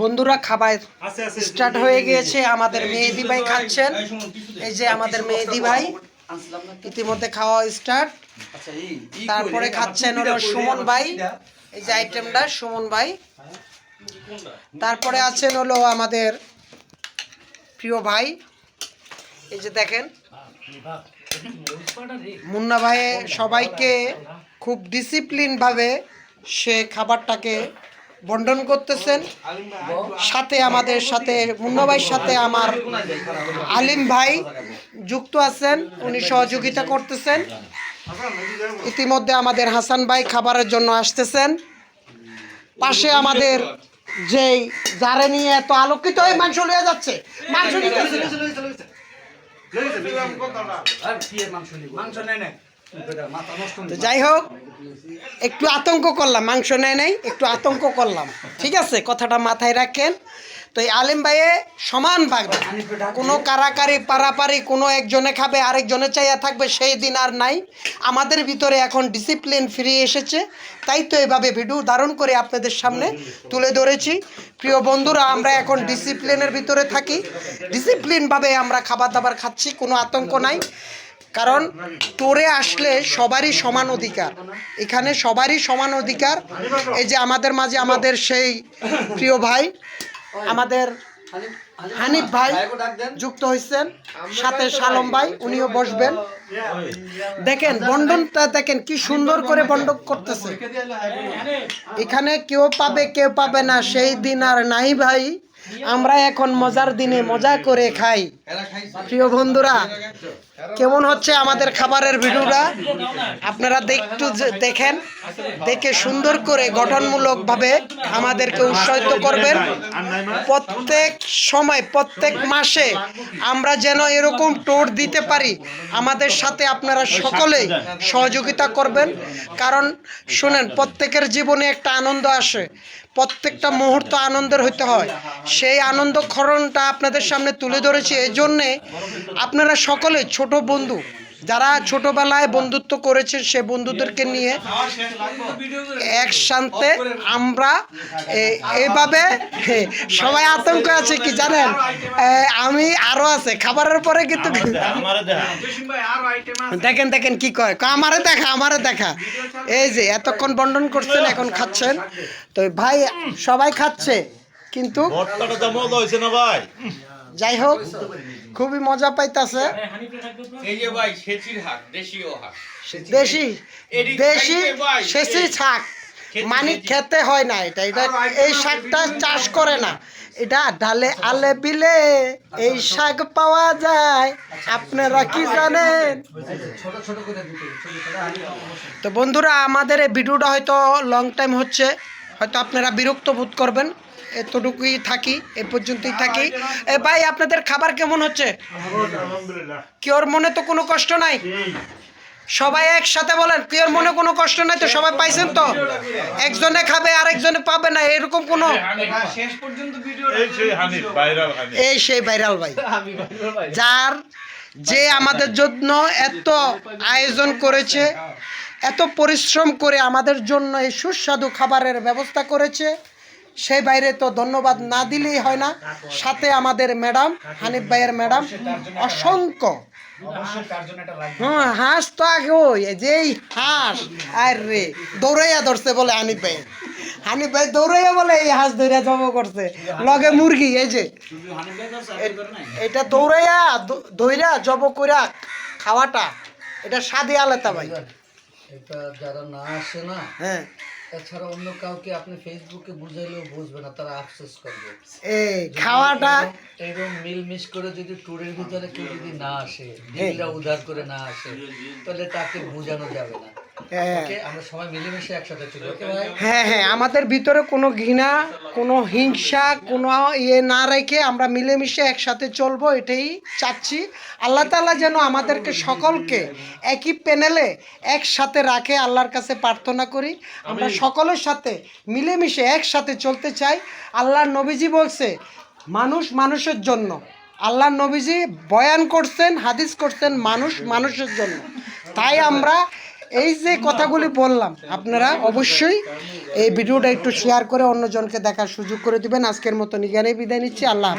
বন্ধুরা খাবার স্টার্ট হয়ে গিয়েছে আমাদের মেহেদি ভাই খাচ্ছেন। এই যে আমাদের মেহেদি ভাই। ইতিমধ্যে খাওয়া স্টার্ট তারপরে খাচ্ছেন হলো সুমন ভাই। এই যে আইটেমটা সুমন ভাই। তারপরে আছেন হলো আমাদের প্রিয় ভাই। এই যে দেখেন। মুন্না ভাই সবাইকে খুব ডিসিপ্লিনভাবে সে খাবারটাকে বন্টন করতেছেন সাথে আমাদের সাথে মুন্না ভাইয়ের সাথে আমার আলিম ভাই যুক্ত আছেন উনি সহযোগিতা করতেছেন ইতিমধ্যে আমাদের হাসান ভাই খাবারের জন্য আসতেছেন পাশে আমাদের যেই যারে নিয়ে এত আলোকিত হয়ে মাংস লয়ে যাচ্ছে মাংস নিতেছে তো যাই হোক, একটু আতঙ্ক করলাম, মাংস নেয় নাই, একটু আতঙ্ক করলাম। ঠিক আছে, কথাটা মাথায় রাখেন। তো এই আলিম ভাইয়ে সমান ভাগবে কোনো কারাকারি, পারাপারি, কোনো একজনে খাবে আরেকজনে চাইয়া থাকবে, সেই দিন আর নাই। আমাদের ভিতরে এখন ডিসিপ্লিন ফিরে এসেছে। তাই তো এভাবে ভিডিও ধারণ করে আপনাদের সামনে তুলে ধরেছি। প্রিয় বন্ধুরা, আমরা এখন ডিসিপ্লিনের ভিতরে থাকি। ডিসিপ্লিনভাবে আমরা খাবার দাবার খাচ্ছি, কোনো আতঙ্ক নাই। কারণ টোরে আসলে সবারই সমান অধিকার। এখানে সবারই সমান অধিকার। এই যে আমাদের মাঝে আমাদের সেই প্রিয় ভাই, আমাদের হানিফ ভাই যুক্ত হয়েছেন, সাথে সালম ভাই, উনিও বসবেন। দেখেন বন্ডনটা দেখেন, কি সুন্দর করে বন্ডন করতেছে। এখানে কেউ পাবে কেউ পাবে না, সেই দিন আর নাই ভাই। আমরা এখন মজার দিনে মজা করে খাই। প্রিয় বন্ধুরা, কেমন হচ্ছে আমাদের খাবারের ভিডিওটা? আপনারা একটু দেখেন, দেখে সুন্দর করে গঠনমূলকভাবে আমাদেরকে উৎসাহিত করবেন। প্রত্যেক সময়, প্রত্যেক মাসে আমরা যেন এরকম টোর দিতে পারি, আমাদের সাথে আপনারা সকলেই সহযোগিতা করবেন। কারণ, শুনেন, প্রত্যেকের জীবনে একটা আনন্দ আসে, প্রত্যেকটা মুহূর্ত আনন্দের হইতে হয়। সেই আনন্দ ক্ষরণটা আপনাদের সামনে তুলে ধরেছি। এই জন্যে আপনারা সকলে ছোট বন্ধু যারা ছোটবেলায় বন্ধুত্ব করেছে সে বন্ধুদেরকে নিয়ে একসাথে আমরা এ- এইভাবে হে, সবাই আতঙ্ক আছে কি জানেন? আমি আরও আছে খাবারের পরে কিন্তু দেখেন দেখেন কি কয় কয়, আমারে দেখা আমারে দেখা। এই যে এতক্ষণ বন্টন করছেন এখন খাচ্ছেন। তো ভাই সবাই খাচ্ছে কিন্তু ভাই? যাই হোক খুবই মজা পাইতাছে। এই যে ভাই সেচির হাট দেশীয় হাট। দেশি দেশি শাক। মানে খেতে। খেতে হয় না এটা এটা এই শাকটা চাষ করে না। এটা ডালে আলে বিলে এই শাক পাওয়া যায়। আপনারা কি জানেন? তো বন্ধুরা আমাদের এই ভিডিওটা হয়তো লং টাইম হচ্ছে। হয়তো আপনারা বিরক্ত বোধ করবেন। এতটুকুই থাকি এ পর্যন্তই থাকি। এ ভাই আপনাদের খাবার কেমন হচ্ছে? কেউর মনে তো কোনো কষ্ট নাই? সবাই একসাথে বলেন কেউর মনে কোনো কষ্ট নাই তো? সবাই পাইছেন তো? একজনে খাবে আরেকজনে পাবে না এরকম কোনো এই সেই ভাইরাল ভাই। যার যে আমাদের জন্য এত আয়োজন করেছে এত পরিশ্রম করে আমাদের জন্য এই সুস্বাদু খাবারের ব্যবস্থা করেছে সেই বাইরে তো ধন্যবাদ না দিলেই হয় না। সাথে আমাদের ম্যাডাম হানিফ ভাইয়ের ম্যাডাম অসংখ্য। হ্যাঁ হাঁস তো আগে ওই যেই হাঁস আর রে দৌড়াইয়া ধরছে বলে হানিফ ভাই। হানিফ ভাই দৌড়াইয়া বলে এই হাঁস ধরে জব করছে। লগে মুরগি এই যে। এটা দৌড়াইয়া দ- দইরা জব কইরা খাওয়াটা এটা স্বাদে আলাদা ভাই। এটা যারা না আসে না হ্যাঁ। এছাড়া অন্য কাউকে আপনি ফেসবুকে বুঝাইলেও বুঝবে না তারা আফসোস করবে। এই খাওয়াটা এরকম মিলমিশ করে যদি ট্যুরের ভিতরে কেউ যদি না আসে দিলটা উদ্ধার করে না আসে তাহলে তাকে বোঝানো যাবে না। হ্যাঁ। হ্যাঁ হ্যাঁ আমাদের ভিতরে কোনো ঘৃণা কোনো হিংসা কোনো ইয়ে না রেখে আমরা মিলেমিশে একসাথে চলবো এটাই চাচ্ছি। আল্লাহ তাআলা যেন আমাদেরকে সকলকে একই প্যানেলে একসাথে রাখে আল্লাহর কাছে প্রার্থনা করি। আমরা সকলের সাথে মিলেমিশে একসাথে চলতে চাই। আল্লাহর নবীজি বলছে মানুষ মানুষের জন্য। আল্লাহ নবীজি বয়ান করছেন হাদিস করছেন মানুষ মানুষের জন্য। তাই আমরা এই যে কথাগুলি বললাম, আপনারা অবশ্যই এই ভিডিওটা একটু শেয়ার করে অন্যজনকে দেখার সুযোগ করে দিবেন। আজকের মতো এখানেই বিদায় নিচ্ছি। আল্লাহ